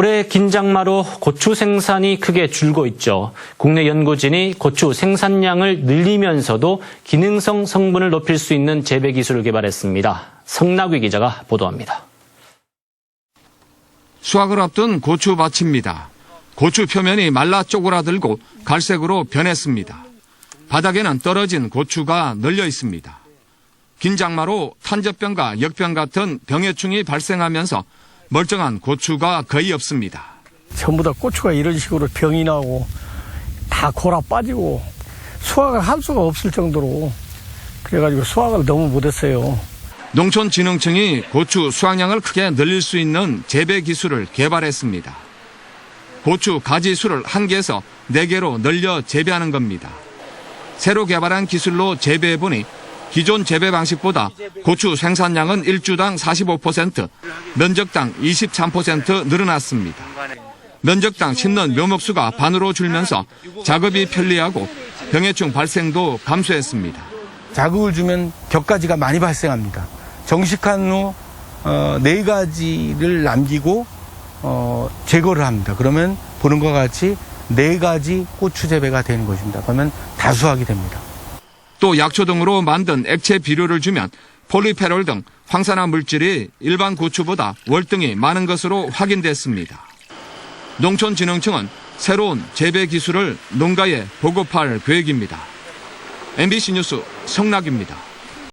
올해 긴장마로 고추 생산이 크게 줄고 있죠. 국내 연구진이 고추 생산량을 늘리면서도 기능성 성분을 높일 수 있는 재배 기술을 개발했습니다. 성나귀 기자가 보도합니다. 수확을 앞둔 고추 밭입니다. 고추 표면이 말라 쪼그라들고 갈색으로 변했습니다. 바닥에는 떨어진 고추가 널려 있습니다. 긴장마로 탄저병과 역병 같은 병해충이 발생하면서 멀쩡한 고추가 거의 없습니다. 전부 다 고추가 이런 식으로 병이 나고 다 골아 빠지고 수확을 할 수가 없을 정도로 그래가지고 수확을 너무 못했어요. 농촌진흥청이 고추 수확량을 크게 늘릴 수 있는 재배 기술을 개발했습니다. 고추 가지 수를 한 개에서 네 개로 늘려 재배하는 겁니다. 새로 개발한 기술로 재배해보니 기존 재배 방식보다 고추 생산량은 일주당 45%, 면적당 23% 늘어났습니다. 면적당 심는 묘목수가 반으로 줄면서 작업이 편리하고 병해충 발생도 감소했습니다. 자극을 주면 격가지가 많이 발생합니다. 정식한 후, 어, 네 가지를 남기고, 어, 제거를 합니다. 그러면 보는 것과 같이 네 가지 고추 재배가 되는 것입니다. 그러면 다수하게 됩니다. 또 약초 등으로 만든 액체 비료를 주면 폴리페롤 등 황산화 물질이 일반 고추보다 월등히 많은 것으로 확인됐습니다. 농촌진흥청은 새로운 재배 기술을 농가에 보급할 계획입니다. MBC 뉴스 성락입니다.